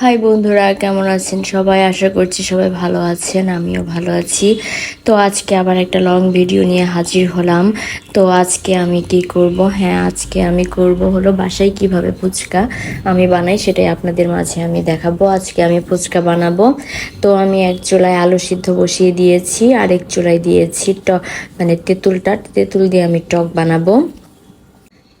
High বন্ধুরা, কেমন আছেন সবাই? আশা করছি সবাই ভালো আছেন, আমিও ভালো আছি। তো আজকে আবার একটা লং ভিডিও নিয়ে হাজির হলাম। তো আজকে আমি কি করব? হ্যাঁ আজকে আমি করব হলো বাসায় কীভাবে ফুচকা আমি বানাই সেটাই আপনাদের মাঝে আমি দেখাবো। আজকে আমি ফুচকা বানাবো। তো আমি এক চুলায় আলু সিদ্ধ বসিয়ে দিয়েছি আর এক চুলায় দিয়েছি টক মানে তেঁতুলটা, তেঁতুল দিয়ে আমি টক বানাবো।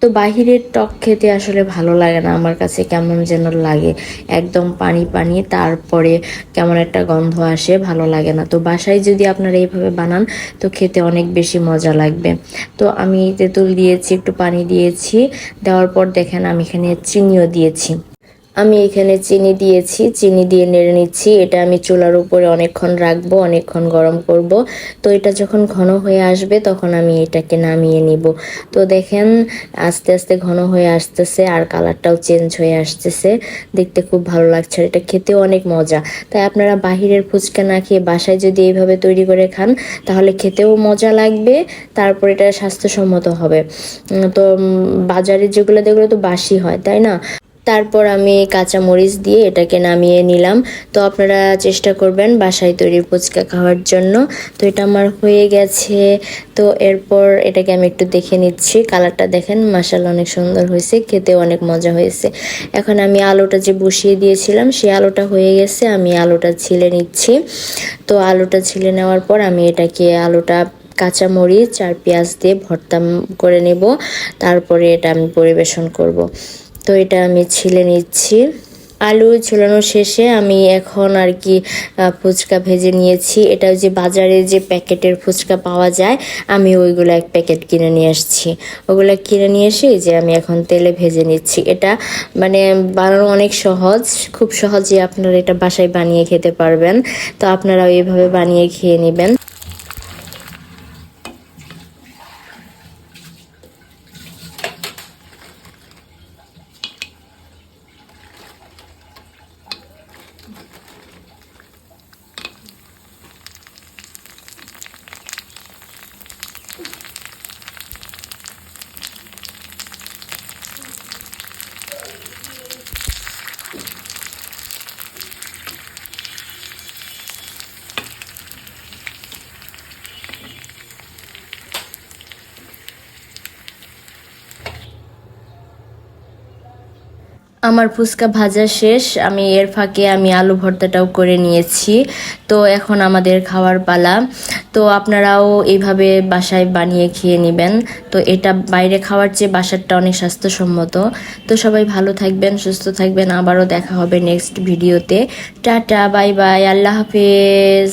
তো বাহিরের টক খেতে আসলে ভালো লাগে না আমার কাছে, কেমন যেন লাগে। একদম পানি পানি, তারপরে কেমন একটা গন্ধ আসে, ভালো লাগে না। তো বাসায় যদি আপনারা এইভাবে বানান, তো খেতে অনেক বেশি মজা লাগবে। তো আমি তেঁতুল দিয়েছি, একটু পানি দিয়েছি, দেওয়ার পর দেখেন আমি এখানে চিনিও দিয়েছি। আমি এখানে চিনি দিয়েছি, চিনি দিয়ে নেড়ে নিচ্ছি। এটা আমি চুলার উপরে অনেকক্ষণ রাখব, অনেকক্ষণ গরম করব। তো এটা যখন ঘন হয়ে আসবে, তখন আমি এটাকে নামিয়ে নিব। তো দেখেন, আস্তে আস্তে ঘন হয়ে আসতেছে আর কালারটাও চেঞ্জ হয়ে আসতেছে। দেখতে খুব ভালো লাগছে আর এটা খেতেও অনেক মজা। তাই আপনারা বাহিরের ফুচকা না খেয়ে বাসায় যদি এইভাবে তৈরি করে খান, তাহলে খেতেও মজা লাগবে, তারপর এটা স্বাস্থ্যসম্মত হবে। তো বাজারে যেগুলো যেগুলো তো বাসি হয়, তাই না? তারপর আমি কাঁচা মরিচ দিয়ে এটাকে নামিয়ে নিলাম। তো আপনারা চেষ্টা করবেন বাসায় তৈরি ফুচকা খাওয়ার জন্য। তো এটা আমার হয়ে গেছে। তো এরপর এটাকে আমি একটু দেখে নিচ্ছি। কালারটা দেখেন মাসাল অনেক সুন্দর হয়েছে খেতে অনেক মজা হয়েছে। এখন আমি আলুটা যে বসিয়ে দিয়েছিলাম সেই আলুটা হয়ে গেছে, আমি আলুটা ছিলে নিচ্ছি। তো আলুটা ছিলে নেওয়ার পর আমি এটাকে আলুটা কাঁচা মরিচ আর পেঁয়াজ দিয়ে ভর্তা করে নেব। তারপরে এটা আমি পরিবেশন করব। তো এটা আমি ছিলে নিচ্ছি। আলু ঝোলানো শেষে আমি এখন আর কি ফুচকা ভেজে নিয়েছি। এটা যে বাজারে যে প্যাকেটের ফুচকা পাওয়া যায়, আমি ওইগুলো এক প্যাকেট কিনে নিয়ে আসছি। ওগুলো কিনে নিয়ে এসে যে আমি এখন তেলে ভেজে নিচ্ছি। এটা মানে বানানো অনেক সহজ, খুব সহজে আপনারা এটা বাসায় বানিয়ে খেতে পারবেন। তো আপনারা এইভাবে বানিয়ে খেয়ে নেবেন। আমার ফুচকা ভাজা শেষ। আমি এর ফাঁকে আমি আলু ভর্তাটাও করে নিয়েছি। তো এখন আমাদের খাওয়ার পালা। তো আপনারাও এইভাবে বাসায় বানিয়ে খেয়ে নেবেন। তো এটা বাইরে খাওয়ার চেয়ে বাসারটা অনেক স্বাস্থ্যসম্মত। তো সবাই ভালো থাকবেন, সুস্থ থাকবেন। আবারও দেখা হবে নেক্সট ভিডিওতে টাটা, বাই বাই। আল্লাহ হাফেজ।